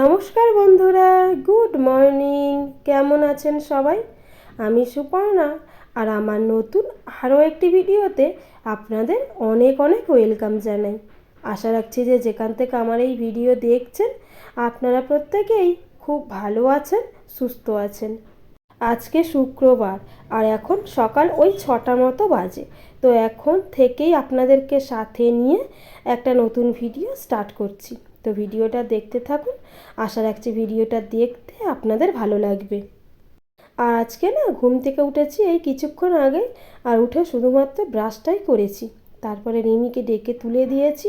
নমস্কার বন্ধুরা, good morning. কেমন আছেন সবাই? আমি সুপর্ণা আর আমার নতুন আরও একটি ভিডিওতে আপনাদের অনেক অনেক ওয়েলকাম জানাই। আশা রাখছি যে যেখান থেকে আমার এই ভিডিও দেখছেন, আপনারা প্রত্যেকেই খুব ভালো আছেন, সুস্থ আছেন। আজকে শুক্রবার আর এখন সকাল ওই ছটা মতো বাজে। তো এখন থেকেই আপনাদেরকে সাথে নিয়ে একটা নতুন ভিডিও স্টার্ট করছি। তো ভিডিওটা দেখতে থাকুন। আশা রাখছি ভিডিওটা দেখতে আপনাদের ভালো লাগবে। আর আজকে না ঘুম থেকে উঠেছি এই কিছুক্ষণ আগে আর উঠে শুধুমাত্র ব্রাশটাই করেছি। তারপরে রিমিকে ডেকে তুলে দিয়েছি।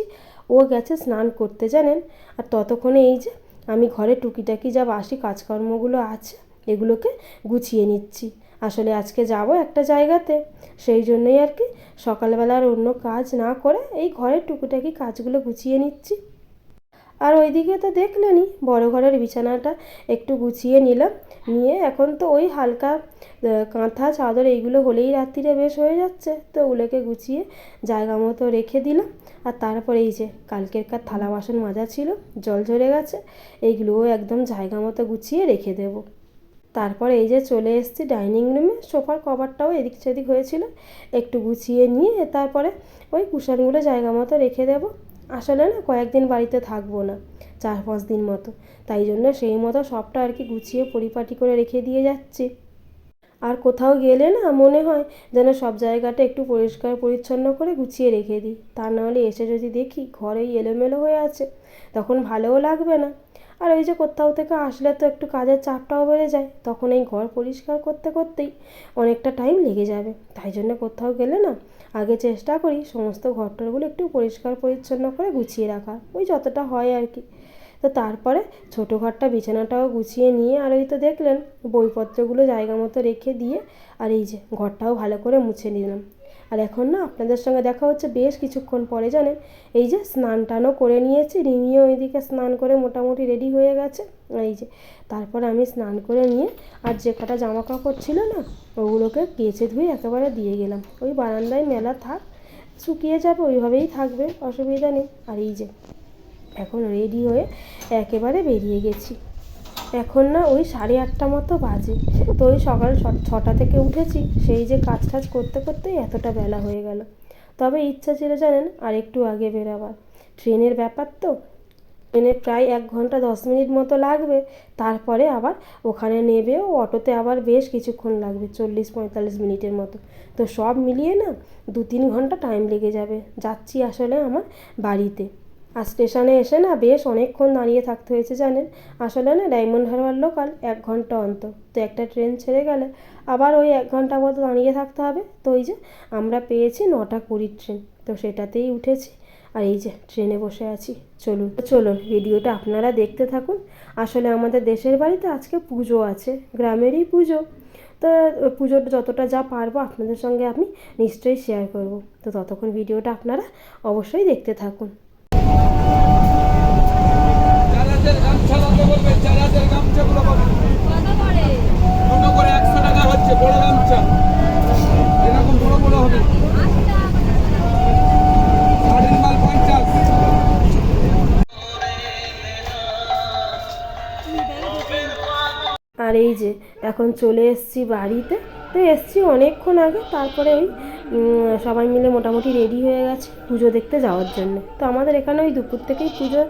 ও গেছে স্নান করতে, জানেন? আর ততক্ষণে এই যে আমি ঘরে টুকিটাকি যা বাসি কাজকর্মগুলো আছে, এগুলোকে গুছিয়ে নিচ্ছি। আসলে আজকে যাব একটা জায়গাতে। সেই জন্যই আর কি সকালবেলার অন্য কাজ না করে এই ঘরের টুকিটাকি কাজগুলো গুছিয়ে নিচ্ছি। আর ওইদিকে তো দেখলেনই, বড় ঘরের বিছানাটা একটু গুছিয়ে নিলাম। নিয়ে এখন তো ওই হালকা কাঁথা, চাদর এইগুলো হলেই রাত্রিরে বেশ হয়ে যাচ্ছে। তো ওগুলোকে গুছিয়ে জায়গা মতো রেখে দিলাম। আর তারপরে এই যে কালকের কার থালা বাসন মাজা ছিল, জল ঝরে গেছে, এইগুলোও একদম জায়গা মতো গুছিয়ে রেখে দেবো। তারপরে এই যে চলে এসেছি ডাইনিং রুমে, সোফার কভারটাও এদিক সেদিক হয়েছিল। একটু গুছিয়ে নিয়ে তারপরে ওই কুশনগুলো জায়গা মতো রেখে দেবো। আসলে না কয়েকদিন বাড়িতে থাকব না, চার পাঁচ দিন মতো। তাই জন্য সেই মতো সবটা আর কি গুছিয়ে পরিপাটি করে রেখে দিয়ে যাচ্ছি। আর কোথাও গেলে না মনে হয় যেন সব জায়গাটা একটু পরিষ্কার পরিচ্ছন্ন করে গুছিয়ে রেখে দিই। তা নাহলে এসে যদি দেখি ঘরেই এলোমেলো হয়ে আছে, তখন ভালোও লাগবে না। আর ওই যে কোথাও থেকে আসলে তো একটু কাজের চাপটাও বেড়ে যায়, তখন এই ঘর পরিষ্কার করতে করতেই অনেকটা টাইম লেগে যাবে। তাই জন্য কোথাও গেলে না আগে চেষ্টা করি সমস্ত ঘরটরগুলো একটু পরিষ্কার পরিচ্ছন্ন করে গুছিয়ে রাখার, ওই যতটা হয় আর কি। তো তারপরে ছোটো ঘরটা বিছানাটাও গুছিয়ে নিয়ে আর ওই তো দেখলেন বইপত্রগুলো জায়গা মতো রেখে দিয়ে আর এই যে ঘরটাও ভালো করে মুছে নিলাম। আর এখন না আপনাদের সঙ্গে দেখা হচ্ছে বেশ কিছুক্ষণ পরে, জানেন? এই যে স্নান টানও করে নিয়েছি, রিমিও ওইদিকে স্নান করে মোটামুটি রেডি হয়ে গেছে। এই যে, তারপর আমি স্নান করে নিয়ে আর যে কটা জামা কাপড় ছিল না, ওগুলোকে কেচে ধুয়ে একেবারে দিয়ে গেলাম। ওই বারান্দায় মেলা থাক, শুকিয়ে যাবে ওইভাবেই থাকবে, অসুবিধা নেই। আর এই যে, এখন রেডি হয়ে একেবারে বেরিয়ে গেছি। এখন না ওই সাড়ে আটটা মতো বাজে। তো ওই সকাল ছটা থেকে উঠেছি, সেই যে কাজ টাজ করতে করতেই এতটা বেলা হয়ে গেল। তবে ইচ্ছা ছিল জানেন, আর একটু আগে বেরাবার। ট্রেনের ব্যাপার তো, ট্রেনে প্রায় এক ঘণ্টা দশ মিনিট মতো লাগবে, তারপরে আবার ওখানে নেবেও, অটোতে আবার বেশ কিছুক্ষণ লাগবে, চল্লিশ পঁয়তাল্লিশ মিনিটের মতো। তো সব মিলিয়ে না দু তিন ঘণ্টা টাইম লেগে যাবে, যাচ্ছি আসলে আমার বাড়িতে। আর স্টেশনে এসে না বেশ অনেকক্ষণ দাঁড়িয়ে থাকতে হয়েছে জানেন। আসলে না ডায়মন্ড হারবার লোকাল এক ঘণ্টা অন্তর। তো একটা ট্রেন ছেড়ে গেলে আবার ওই এক ঘণ্টা মতো দাঁড়িয়ে থাকতে হবে। তো ওই যে আমরা পেয়েছি নটা কুড়ির ট্রেন। তো সেটাতেই উঠেছি। আর এই যে ট্রেনে বসে আছি। চলুন চলুন ভিডিওটা আপনারা দেখতে থাকুন। আসলে আমাদের দেশের বাড়িতে আজকে পুজো আছে, গ্রামেরই পুজো। তো পুজোর যতটা যা পারব আপনাদের সঙ্গে আমি নিশ্চয়ই শেয়ার করব। তো ততক্ষণ ভিডিওটা আপনারা অবশ্যই দেখতে থাকুন। গামছা কত বলবে গামছাগুলো কত ছোট করে একশো টাকা হচ্ছে বড় গামছা। এরকম বড় বড় হবে। শাড়ির মাল পঞ্চাশ। আর এই যে এখন চলে এসেছি বাড়িতে। তো এসেছি অনেকক্ষণ আগে তারপরে ওই সবাই মিলে মোটামুটি রেডি হয়ে গেছে পুজো দেখতে যাওয়ার জন্য। তো আমাদের এখানে ওই দুপুর থেকেই পুজো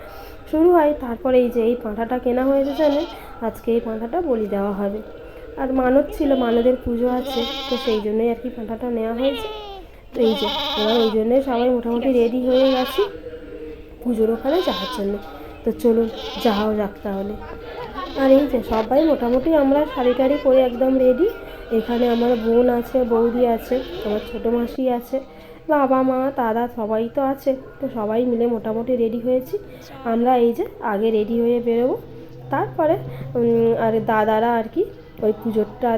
শুরু হয়, তারপরে এই যে এই পাঁঠাটা কেনা হয়েছে জানে আজকে এই পাঁঠাটা বলি দেওয়া হবে। আর মানত ছিল, মানদের পুজো আছে, তো সেই জন্যই আর কি পাঁঠাটা নেওয়া হয়েছে। তো এই যে, এবার ওই জন্যই সবাই মোটামুটি রেডি হয়ে গেছি পুজোর ওখানে যাওয়ার জন্য। তো চলুন, যাওয়া যাক তাহলে। আর এই যে, সবাই মোটামুটি আমরা শাড়ি টাড়ি পরে একদম রেডি এখানে আমার বোন আছে, বৌদি আছে, আমার ছোটো মাসি আছে। বাবা মা দাদা সবাই তো আছে। তো সবাই মিলে মোটামুটি রেডি হয়েছি। আমরা এই যে আগে রেডি হয়ে বেরোবো। তারপরে আর দাদারা আর কি ওই পুজোটা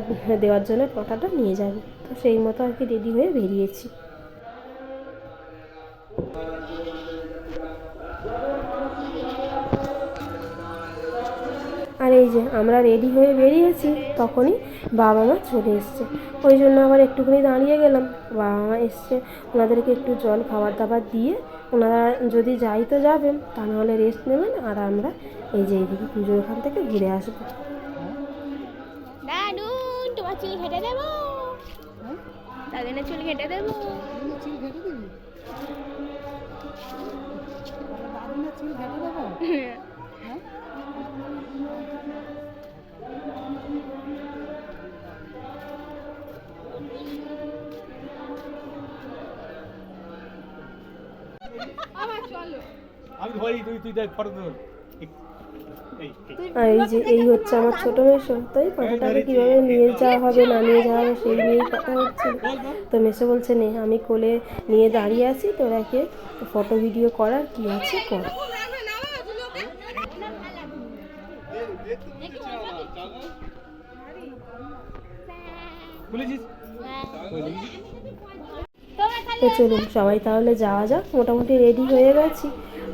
দেওয়ার জন্য কথাটা নিয়ে যাবে। তো সেই মতো আর কি রেডি হয়ে বেরিয়েছি। আর এই যে আমরা রেডি হয়ে বেরিয়েছি তখনই বাবা মা চলে এসছে। ওই জন্য আবার একটুখানি দাঁড়িয়ে গেলাম। বাবা মা এসছে ওনাদেরকে একটু জল খাবার দাবার দিয়ে ওনারা যদি যাই তো যাবেন তা নাহলে রেস্ট নেবেন আর আমরা এই যে এইদিকে পুজোর ওখান থেকে ঘুরে আসব। তোমার চুল কেটে দেবো। দাদুনের চুল কেটে দেবো। চুল কেটে দিবি? চুল কেটে দেবো? হ্যাঁ? আমি ধরি তুই তুই দেখ ফটো ধর এই এই আর এই যে এই হচ্ছে আমার ছোট মেশো তাই ফটোটাকে কীভাবে নিয়ে যাওয়া হবে না নিয়ে যাওয়া হবে সেই নিয়েই কথা হচ্ছে। তো মেশো বলছে নে আমি কোলে নিয়ে দাঁড়িয়ে আছি তোরাকে ফটো ভিডিও করার কি আছে কর। তো চলুন সবাই তাহলে যাওয়া যাক। মোটামুটি রেডি হয়ে গেছি।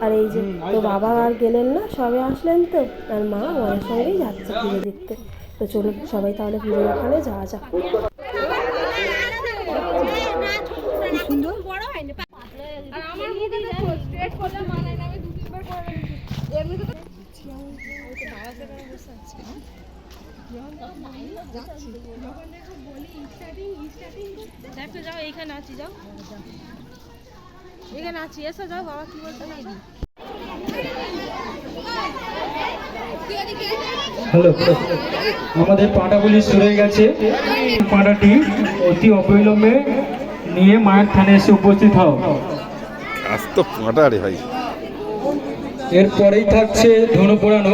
আর এই যে তো বাবা আর গেলেন না সবে আসলেন তো। আর মা আমাদের সঙ্গেই যাচ্ছে পুজো দেখতে। তো চলুন সবাই তাহলে পুজোর ওখানে যাওয়া যাক। দেখো যাও এইখানে আছি যাও। এখানে আছি এসো যাও বাবা কি বলতে হ্যালো। আমাদের পাঁটাগুলি শুরু হয়ে গেছে। পাটাটি অতি অবিলম্বে নিয়ে মায়ের থানে এসে উপস্থিত হও। আজ তো ফাটা রে ভাই। এরপরেই থাকছে ধনু পোড়ানো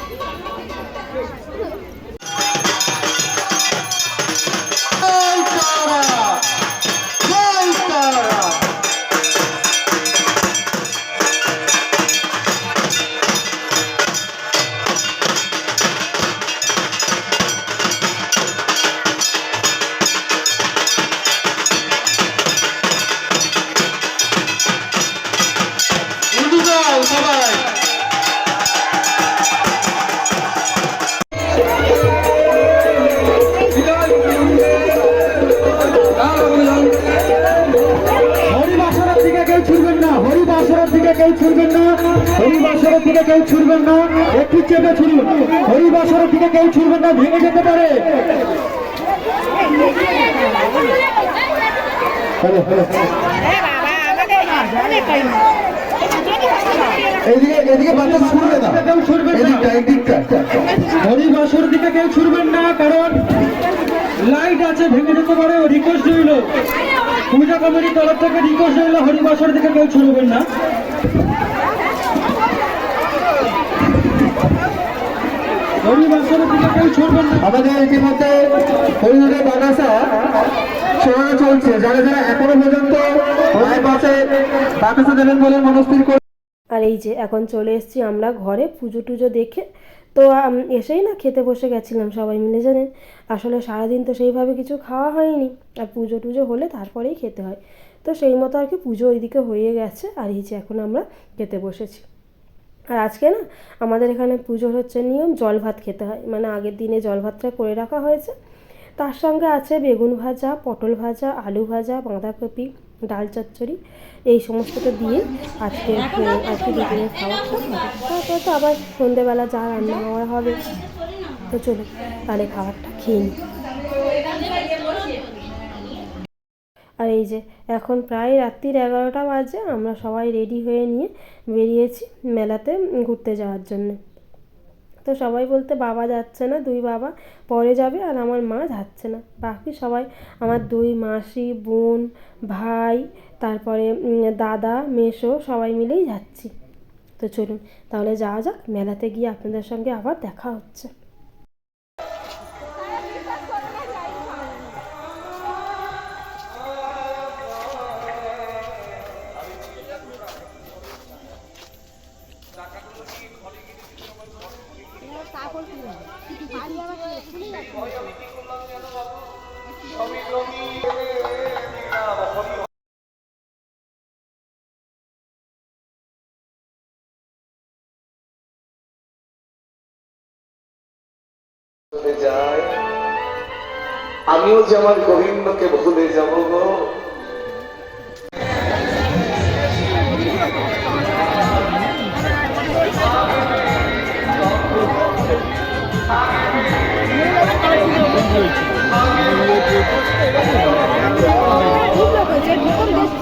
হরিবাসরের দিকে কেউ ছুটবেন না একটু চেপে ছুটুন হরিবাসরের দিকে কেউ ছুটবেন না ভেঙে যেতে পারে। এদিকে এদিকে বাচ্চা ছুটবে না। কেউ ছুটবেন এদিকটা দিকে কেউ ছুটবেন না কারণ লাইট আছে ভেঙে যেতে পারে রিকোয়েস্ট রইল। পূজা কমিটির তরফ থেকে রিকোয়েস্ট রইল হরিবাসর দিকে কেউ ছুটবেন না হরিবাসরের দিকে কেউ ছুটবেন না আমাদের ইতিমধ্যে হরিহরের বাগাসা চড়ানো চলছে। যারা যারা এখনও পর্যন্ত পাশে বাগাসা দেবেন বলে মনস্থির করে আর এই যে এখন চলে এসেছি আমরা ঘরে পুজো টুজো দেখে। তো এসেই না খেতে বসে গেছিলাম সবাই মিলে জানেন। আসলে সারাদিন তো সেইভাবে কিছু খাওয়া হয়নি। আর পুজো টুজো হলে তারপরেই খেতে হয়। তো সেই মতো আর কি পুজো ওইদিকে হয়ে গেছে। আর এই যে এখন আমরা খেতে বসেছি। আর আজকে না আমাদের এখানে পুজোর হচ্ছে নিয়ম জল ভাত খেতে হয়। মানে আগের দিনে জল ভাতটা করে রাখা হয়েছে। তার সঙ্গে আছে বেগুন ভাজা, পটল ভাজা, আলু ভাজা, বাঁধাকপি, ডাল চচ্চড়ি, এই সমস্তটা দিয়ে আজকে আজকে দুপুরের খাবারটা হবে তো আবার সন্ধেবেলা যা রান্না হওয়া হবে। তো চলো তাহলে খাবারটা খেয়ে নিই। আর এই যে, এখন প্রায় রাত্রির এগারোটা বাজে, আমরা সবাই রেডি হয়ে নিয়ে বেরিয়েছি মেলাতে ঘুরতে যাওয়ার জন্য। তো সবাই বলতে, বাবা যাচ্ছে না, দুই বাবা পরে যাবে আর আমার মা যাচ্ছে না। বাকি সবাই, আমার দুই মাসি, বোন, ভাই, তারপরে দাদা, মেসো, সবাই মিলেই যাচ্ছি। তো চলুন, তাহলে যাওয়া যাক, মেলাতে গিয়ে আপনাদের সঙ্গে আবার দেখা হচ্ছে। আমিও যে আমার গোবিন্দকে ভুলে যাব গো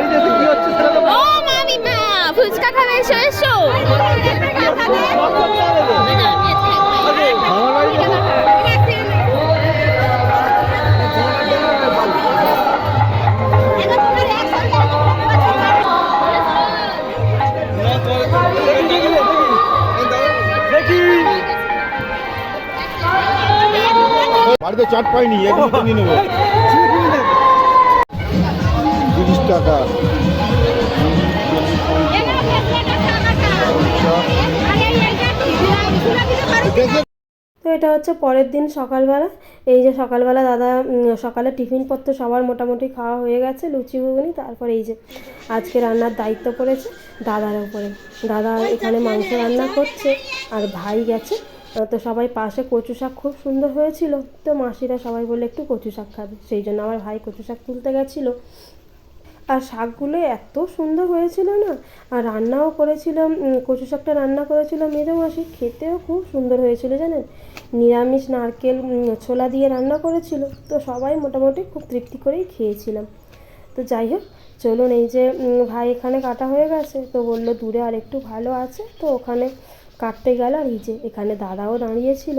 বাড়িতে এসে কি হচ্ছে সেটা তো ও মামিমা ফুচকা খাবে এসো এসো। বাড়িতে চাট পাইনি নেব। টাকা। তো এটা হচ্ছে পরের দিন সকালবেলা। এই যে সকালবেলা দাদা সকালে টিফিনপত্র সবার মোটামুটি খাওয়া হয়ে গেছে, লুচি ঘুগনি, তারপর এই যে আজকে রান্নার দায়িত্ব পড়েছে দাদার উপরে। দাদা এখানে মাংস রান্না করছে, আর ভাই গেছে। তো সবাই পাশে কচু শাক খুব সুন্দর হয়েছিল। তো মাসিরা সবাই বলে একটু কচু শাক খাবে। সেই জন্য আমার ভাই কচু শাক তুলতে গেছিল। আর শাকগুলো এত সুন্দর হয়েছিল না? আর রান্নাও করেছিলাম কচু শাকটা রান্না করেছিল মেজো মাসি, খেতেও খুব সুন্দর হয়েছিল জানেন? নিরামিষ নারকেল ছোলা দিয়ে রান্না করেছিল, তো সবাই মোটামুটি খুব তৃপ্তি করেই খেয়েছিলাম। তো যাই হোক, চলুন এই যে ভাই এখানে কাটা হয়ে গেছে, তো বলল দূরে আর একটু ভালো আছে, তো ওখানে কাটতে গেল আর এই যে এখানে দাদাও দাঁড়িয়েছিল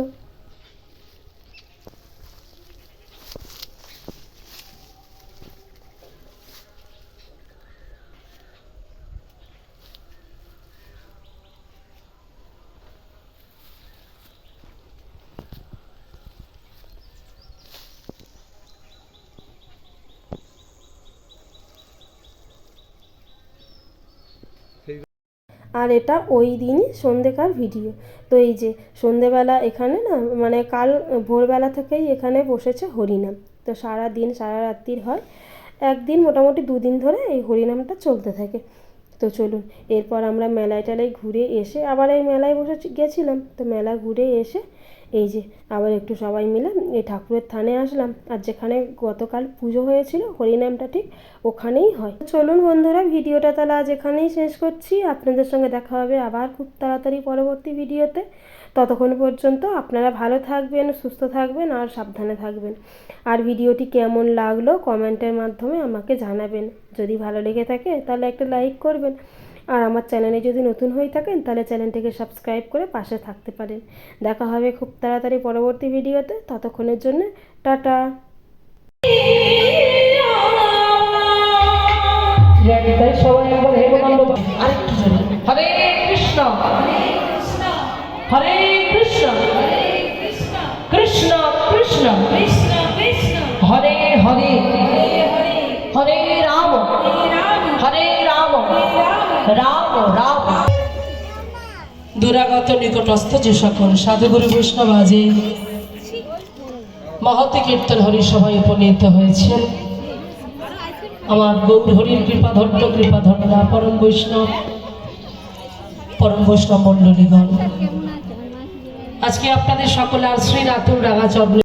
আর এটা ওই দিনই সন্ধেকার ভিডিও। তো এই যে সন্ধেবেলা এখানে না মানে কাল ভোরবেলা থেকেই এখানে বসেছে হরিনাম। তো সারা দিন, সারা রাত্রির হয়। একদিন মোটামুটি দুদিন ধরে এই হরিনামটা চলতে থাকে। তো চলুন, এরপর আমরা মেলায় টেলায় ঘুরে এসে আবার এই মেলায় বসে গেছিলাম। তো মেলা ঘুরে এসে এই যে, আবার একটু সবাই মিলে এই ঠাকুরের থানে আসলাম। আর যেখানে গতকাল পুজো হয়েছিল হরিনামটা ঠিক ওখানেই হয়। চলুন বন্ধুরা, ভিডিওটা তাহলে আজ এখানেই শেষ করছি। আপনাদের সঙ্গে দেখা হবে আবার খুব তাড়াতাড়ি পরবর্তী ভিডিওতে। ততক্ষণ পর্যন্ত আপনারা ভালো থাকবেন, সুস্থ থাকবেন আর সাবধানে থাকবেন। আর ভিডিওটি কেমন লাগল কমেন্টের মাধ্যমে আমাকে জানাবেন। যদি ভালো লেগে থাকে তাহলে একটা লাইক করবেন। আর আমার চ্যানেলে যদি নতুন হয়ে থাকেন, তাহলে চ্যানেলটিকে সাবস্ক্রাইব করে পাশে থাকতে পারেন। দেখা হবে খুব তাড়াতাড়ি পরবর্তী ভিডিওতে। ততক্ষণের জন্য টাটা। হরে কৃষ্ণ। হরে কৃষ্ণ। কৃষ্ণ কৃষ্ণ। হরে হরে। হরে রাম। হরে রাম। দুরাগত নিকটস্থ যে সকল সাধুগুরু বৈষ্ণব মহতি কীর্তন উপনীত হয়েছেন। আমার গৌর হরির কৃপা ধন্য কৃপা ধন্যা পরম বৈষ্ণব পরম বৈষ্ণব মণ্ডলীগণ। আজকে আপনাদের সকলে আর শ্রী রাতুল রাগা চরণে